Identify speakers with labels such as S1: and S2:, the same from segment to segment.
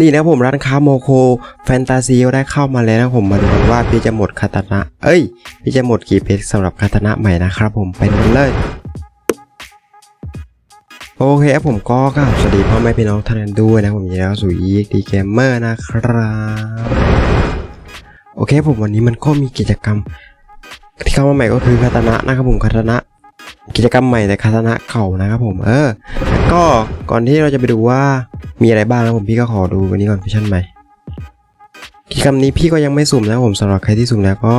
S1: นี่นะผมร้านค้าโมโคแฟนตาซีได้เข้ามาแล้วนะผมมาดูกันว่าพี่จะหมดคาตานะเอ้ย พี่จะหมดกี่เพชรสำหรับคาตานะใหม่นะครับผมไปดูกันเลยโอเคครับผมก็กราบสวัสดีพ่อแม่พี่น้องท่านด้วยนะผมยินดีต้อนรับสู่อีกดีเกมเมอร์นะครับโอเคผมวันนี้มันก็มีกิจกรรมที่เข้ามาใหม่ก็คือคาตานะนะครับผมคาตานะ กิจกรรมใหม่แต่คาตานะเก่านะครับผมเออ ก็ก่อนที่เราจะไปดูว่ามีอะไรบ้างนะผมพี่ก็ขอดูวันนี้ก่อนพิชั่นใหม่กิจกรรมนี้พี่ก็ยังไม่สุ่มนะผมสำหรับใครที่สุ่มแล้วก็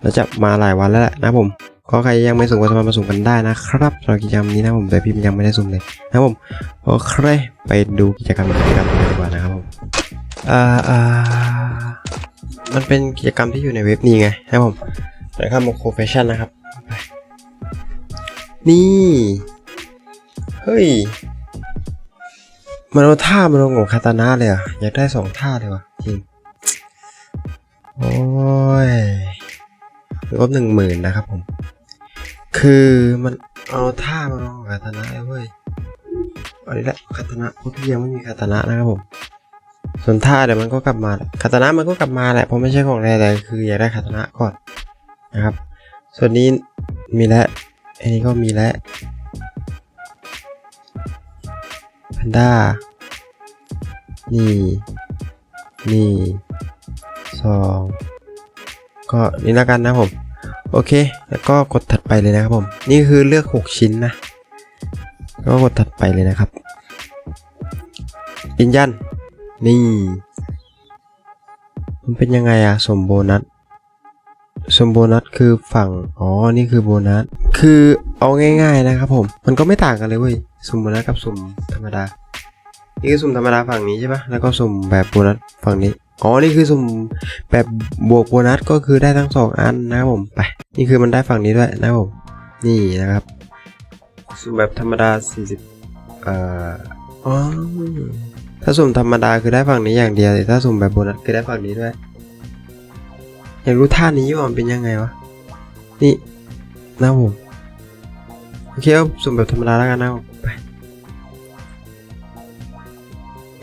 S1: เราจะมาหลายวันแล้วแหละนะผมก็ใครยังไม่สุ่มก็สามารถมาสุ่มกันได้นะครับสำหรับกิจกรรมนี้นะผมแต่พี่ยังไม่ได้สุ่มเลยนะผมโอเคไปดูกิจกรรมกิจกรรมกันดีกว่านะครับผมอ่าอ่ามันเป็นกิจกรรมที่อยู่ในเว็บนี้ไงนะผมนะครับโมโคแฟชั่นนะครับ นี่ เฮ้ย มันเอาท่ามันลงของคาตานะเลยอะ อยากได้สองท่าเลยว่ะจริง โอ้ยลบหนึ่งหมื่นนะครับผม คือมันเอาท่ามาลงของคาตานะเลยเว้ยอันนี้แหละคาตานะพราะพี่ยังไม่มีคาตานะนะครับผม ส่วนท่าเดี๋ยวมันก็กลับมาคาตานะมันก็กลับมาแหละเพราะไม่ใช่ของแรแต่คืออยากได้คาตานะก่อนนะครับ ส่วนนี้มีแล้ว อันนี้ก็มีแล้วแพนด้า นี่ นี่สองก็นี่ล้วกันนะผม โอเค แล้วก็กดถัดไปเลยนะครับผม นี่คือเลือก 6 ชิ้นนะ ก็กดถัดไปเลยนะครับยืนยัน นี่ มันเป็นยังไงอะสมโบนัส สมโบนัสคือฝั่ง อ๋อ นี่คือโบนัส คือเอาง่ายๆนะครับผม มันก็ไม่ต่างกันเลยเว้ย สุ่มโบนัสกับสุ่มธรรมดา นี่คือสุ่มธรรมดาฝั่งนี้ใช่ปะแล้วก็สุ่มแบบโบนัสฝั่งนี้ อ๋อ นี่คือสุ่มแบบบวกโบนัสก็คือได้ทั้งสองอันนะครับผม ไป นี่คือมันได้ฝั่งนี้ด้วยนะครับผม นี่นะครับ สุ่มแบบธรรมดา 40 เอ่อ อ๋อ ถ้าสุ่มธรรมดาคือได้ฝั่งนี้อย่างเดียวแต่ถ้าสุ่มแบบโบนัสคือได้ฝั่งนี้ด้วย อยากรู้ท่านี้ว่ามันเป็นยังไงวะ นี่นะผม โอเคเอาสุ่มแบบธรรมดาแล้วกันนะผมไป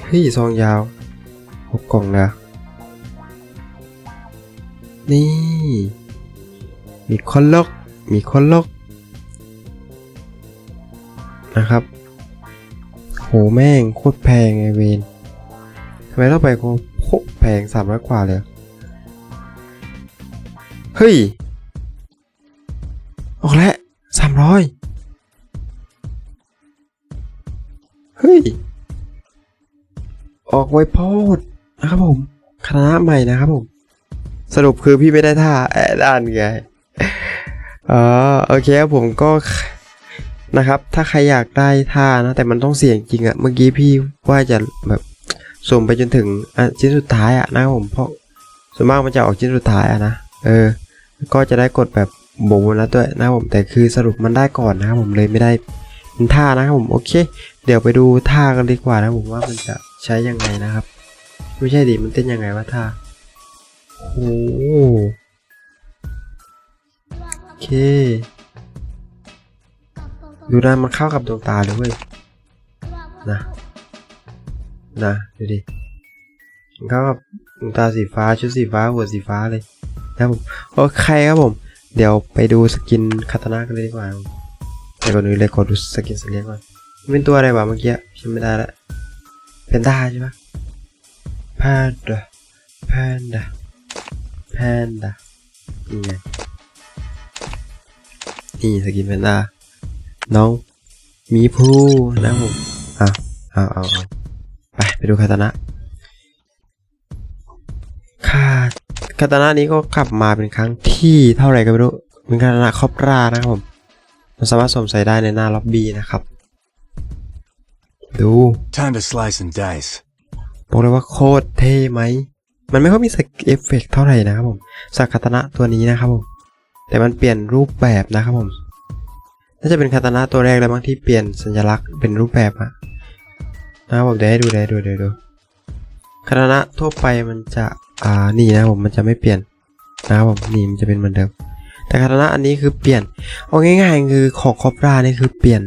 S1: เฮ้ยซองยาวหกกล่องแล้วนี่ มีคนล็อก มีคนล็อก นะครับ โหแม่งโคตรแพงไอเวนทำไมต้องไปโคตรแพงสามร้อยกว่าเลย ฮ้ย ออกแล้วสามร้อยเฮ้ย ออกไวโพดนะครับผม คณะใหม่นะครับผม สรุปคือพี่ไม่ได้ท่าแอดด้านไงอ๋อโอเคครับผมก็นะครับ ถ้าใครอยากได้ท่านะ แต่มันต้องเสี่ยงจริงอะเมื่อกี้พี่ว่าจะแบบส่งไปจนถึงอะชิ้นสุดท้ายอะนะครับผมเพราะส่วนมากมันจะออกชิ้นสุดท้ายอะนะ เออ ก็จะได้กดแบบโบนัสด้วยนะครับผมแต่คือสรุปมันได้ก่อนนะครับผมเลยไม่ได้เป็นท่านะครับผมโอเค เดี๋ยวไปดูท่ากันดีกว่านะผมว่ามันจะใช้ยังไงนะครับ ไม่ใช่ดิมันเต้นยังไงวะท่าโอ้โหโอเค ดูนะมันเข้ากับดวงตาเลยเว้ยนะนะดูดิมันเข้ากับดวงตาสีฟ้าชุดสีฟ้าหัวสีฟ้าเลย นะครับผมโอเคครับผม เดี๋ยวไปดูสกินคาตานะกันเลยดีกว่าครับผมแต่ก่อนอื่นเลยขอดูสกินสเลียก่อนเป็นตัวอะไรวะเมื่อกี้ฉันไม่ได้ละเพนด้าใช่ปะแพนด้าแพนด้าแพนด้านี่ไงนี่สกินแพนด้าน้องมีภูนะครับผมอะเอาเอาเอาไปไปดูคาตานะ คาตานะนี้ก็กลับมาเป็นครั้งที่เท่าไหร่ก็ไม่รู้เป็นคาตานะครอบรานะครับผม มันสามารถสวมใส่ได้ในหน้าล็อบบี้นะครับ ดู
S2: Time to slice and dice.
S1: บอกเลยว่าโคตรเท่ไหม มันไม่ค่อยมีสเอฟเฟกต์เท่าไหร่นะครับผมสักคาตานะตัวนี้นะครับผม แต่มันเปลี่ยนรูปแบบนะครับผม น่าจะเป็นคาตานะตัวแรกเลยบางที่เปลี่ยนสัญลักษณ์เป็นรูปแบบอะนะครับผมเดี๋ยวให้ดูเดี๋ยวให้ดูเดี๋ยวให้ดูคาตานะทั่วไปมันจะ อ่านี่นะผมมันจะไม่เปลี่ยนนะครับผมนี่มันจะเป็นเหมือนเดิม แต่คาตานะอันนี้คือเปลี่ยนเอาง่ายๆคือของคอปรานี่คือเปลี่ยน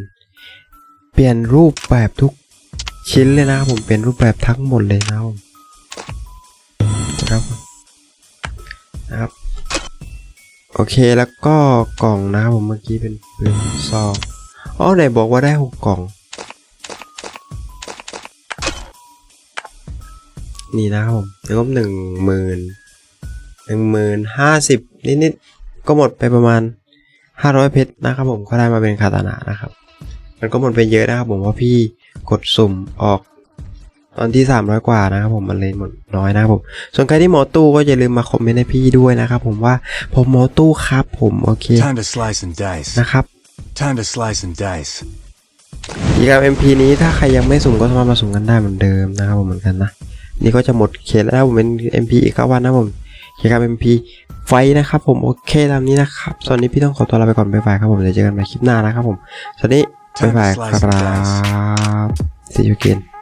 S1: เปลี่ยนรูปแบบทุกชิ้นเลยนะครับผมเป็นรูปแบบทั้งหมดเลยนะครับผมครับนะครับโอเคแล้วก็กล่องนะครับผมเมื่อกี้เป็นปืนซองอ๋อไหนบอกว่าได้หกกล่อง นี่นะครับผมแล้วก็หนึ่งหมื่นหนึ่งหมื่นห้าสิบนิดๆก็หมดไปประมาณห้าร้อยเพชรนะครับผมก็ได้มาเป็นคาตานะนะครับ มันก็หมดไปเยอะนะครับผมเพราะพี่กดสุ่มออกตอนที่ 300 กว่านะครับผมมันเลยหมดน้อยนะครับผม ส่วนใครที่หมอตู้ก็อย่าลืมมาคอมเมนต์ให้พี่ด้วยนะครับผมว่าผมหมอตู้ครับผมโอเค
S2: Time to slice and dice.
S1: นะครับ
S2: Time to slice and dice.
S1: กิจกรรม MP นี้ถ้าใครยังไม่สุ่มก็สามารถมาสุ่มกันได้เหมือนเดิมนะครับผมเหมือนกันนะ นี่ก็จะหมดเขตแล้วผมเป็น MP อีกเก้าวันนะผมกิจกรรม MP ไฟนะครับผมโอเคตามนี้นะครับตอนนี้พี่ต้องขอตัวลาไปก่อนบ๊ายบายครับผมเดี๋ยวเจอกันใหม่คลิปหน้านะครับผมสวัสดีบ๊ายบายครับ See you again